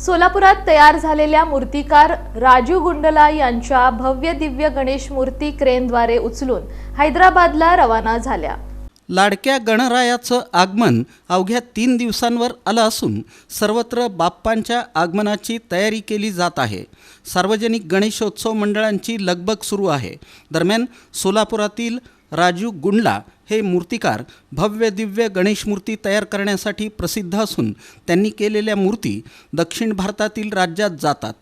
सोलापुरात तयार झालेल्या मूर्तिकार राजू गुंडला यांच्या भव्य दिव्य गणेश मूर्ती क्रेनद्वारे उचलून हैदराबादला रवाना झाल्या. लाडक्या गणरायाचं आगमन अवघ्या तीन दिवसांवर आलं असून सर्वत्र बाप्पांच्या आगमनाची तयारी केली जात आहे. सार्वजनिक गणेशोत्सव मंडळांची लगबग सुरू आहे. दरम्यान सोलापुरातील राजू गुंडला हे मूर्तिकार भव्य दिव्य गणेश मूर्ती तयार करण्यासाठी प्रसिद्ध असून त्यांनी केलेल्या मूर्ती दक्षिण भारतातील राज्यात जातात.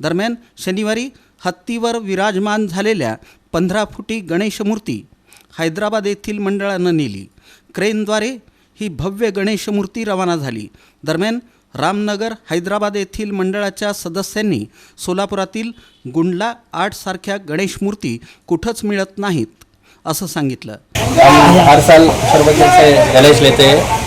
दरम्यान शनिवारी हत्तीवर विराजमान झालेल्या पंधरा फुटी गणेशमूर्ती हैदराबाद येथील मंडळानं नेली. क्रेनद्वारे ही भव्य गणेशमूर्ती रवाना झाली. दरम्यान रामनगर हैदराबाद येथील मंडळाच्या सदस्यांनी सोलापुरातील गुंडला आठसारख्या गणेशमूर्ती कुठंच मिळत नाहीत. हम हर साल सर्वजन से गणेश लेते हैं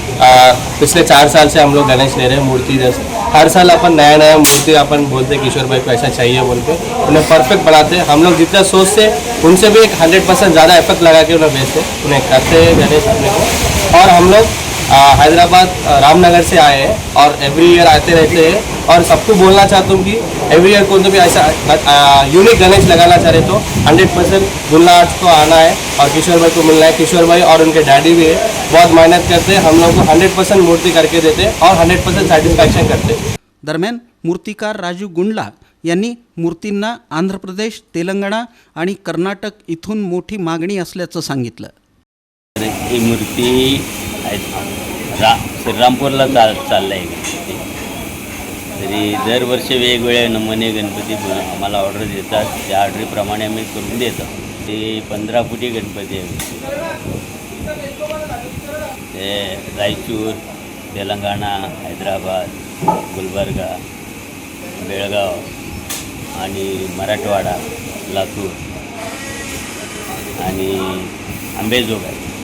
पिछले चार साल से हम लोग गणेश ले रहे हैं, मूर्ति जैसे। हर साल अपन नया नया मूर्ति अपन बोलते हैं, किशोर भाई को ऐसा चाहिए बोल के। उन्हें परफेक्ट बनाते हैं। हम लोग जितना सोचते उनसे भी एक हंड्रेड परसेंट ज़्यादा एफर्ट लगा के उन्हें बेचते उन्हें करते हैं गणेश अपने को। और हम लोग हैदराबाद रामनगर से आए हैं और एवरी ईयर आते रहते हैं। और सबको बोलना चाहता हूँ कि एवरी ईयर कौन तो भी ऐसा यूनिक गणेश लगाना चाह रहे तो हंड्रेड परसेंट गुल्ला आर्ट्स को आना है और किशोर भाई को मिलना है। किशोर भाई और उनके डैडी भी है। बहुत मेहनत करते हैं। हम लोग को हंड्रेड परसेंट मूर्ति करके देते हैं और हंड्रेड परसेंट सेटिस्फैक्शन करते हैं। दरम्यान मूर्तिकार राजू गुंडला यांनी मूर्तींना आंध्र प्रदेश तेलंगणा आणि कर्नाटक इथून मोठी मागणी असल्याचं सांगितलं. ही मूर्ती आहेत. रा श्रीरामपूरला चाल चाललं आहे गणपती तरी दरवर्षी वेगवेगळे नमुने गणपती आम्हाला ऑर्डर देतात. त्या ऑर्डरीप्रमाणे आम्ही करून देतो. ते पंधरा फुटी गणपती आहे. ते रायचूर तेलंगणा हैदराबाद गुलबर्गा बेळगाव आणि मराठवाडा लातूर आणि आंबेजोगाई.